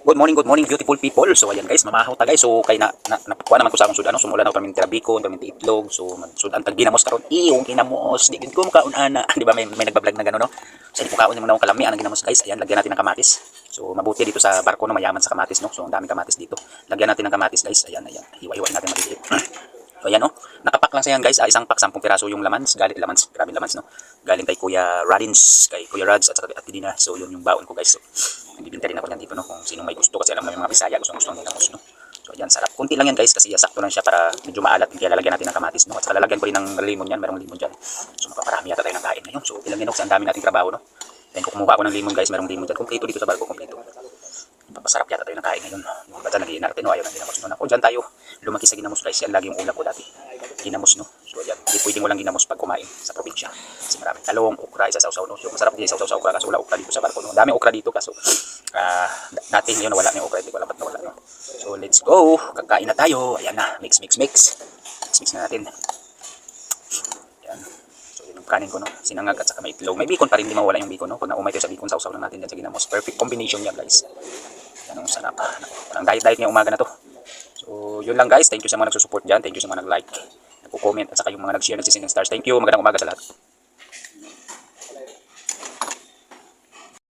Good morning, good morning, beautiful people. So, ayan guys, mamahaw ta guys. So, kay na, na naman ko sa akong sudan. No? Sumula na ko kami terabikon, kami itlog. So, sudan tag ginamos karon. Iyong kinamos. Di gid ko makaon ana. Di ba may may nagba-vlog na gano'n no? So, di ko kaon mo kalami ang ginamos guys. Ayan, lagyan natin ng kamatis. So, mabuti dito sa barko no, mayaman sa kamatis no. So, ang daming kamatis dito. Lagyan natin ng kamatis guys. Ayan, ayan. Hiwa-hiwa natin maliliit. So ayan oh, nakapak lang sa yan guys, ah, isang pak 10 piraso yung lamans, galing lamans, grabe lamans no. Galing kay Kuya Radins, kay Kuya Rads at kay Ate Dina. So yun yung baon ko guys. So bibinta rin ako yan dito no kung sino may gusto kasi alam mo yung mga Bisaya gusto gusto ginamos no. So ayan, sarap. Kunti lang yan guys kasi sakto lang siya para medyo maalat. Kaya lalagyan natin ng kamatis no. At saka lalagyan ko rin ng limon yan, merong limon diyan. So makaparami yata tayo ng kain ngayon. So ilang minutes ang dami nating trabaho no. Then kumuha ako ng limon guys, merong limon diyan. Kompleto dito sa barko, kompleto. Papasarap yata tayo ng kain ngayon. Yung iba dyan nag-iinarte no, ayaw ng ginamos no. Ako dyan tayo, lumaki sa ginamos guys. Yan lagi yung ulam ko dati. Ginamos no. So yan, hindi pwedeng walang ginamos pag kumain sa probinsya. Kasi maraming talong, okra, isa sausaw no. So masarap din sausaw sa okra kasi wala okra dito sa barko no. Daming okra dito kaso ah dati yun wala na yung okra, hindi ko alam ba't nawala no. So let's go, kakain na tayo. Ayan na, mix mix mix. Mix mix na natin. Yan. So yun yung kanin ko no. Sinangag at saka may itlog. May bacon pa rin, hindi mawala yung bacon no. Pag naumay tayo sa bacon, sausaw lang natin dyan sa ginamos. Perfect combination yan guys. Yan ang sarap. Walang diet-diet ngayong umaga na to. So, yun lang guys. Thank you sa mga nagsusupport dyan. Thank you sa mga nag-like, nagko-comment, at saka yung mga nag-share, nagsising ng stars. Thank you. Magandang umaga sa lahat.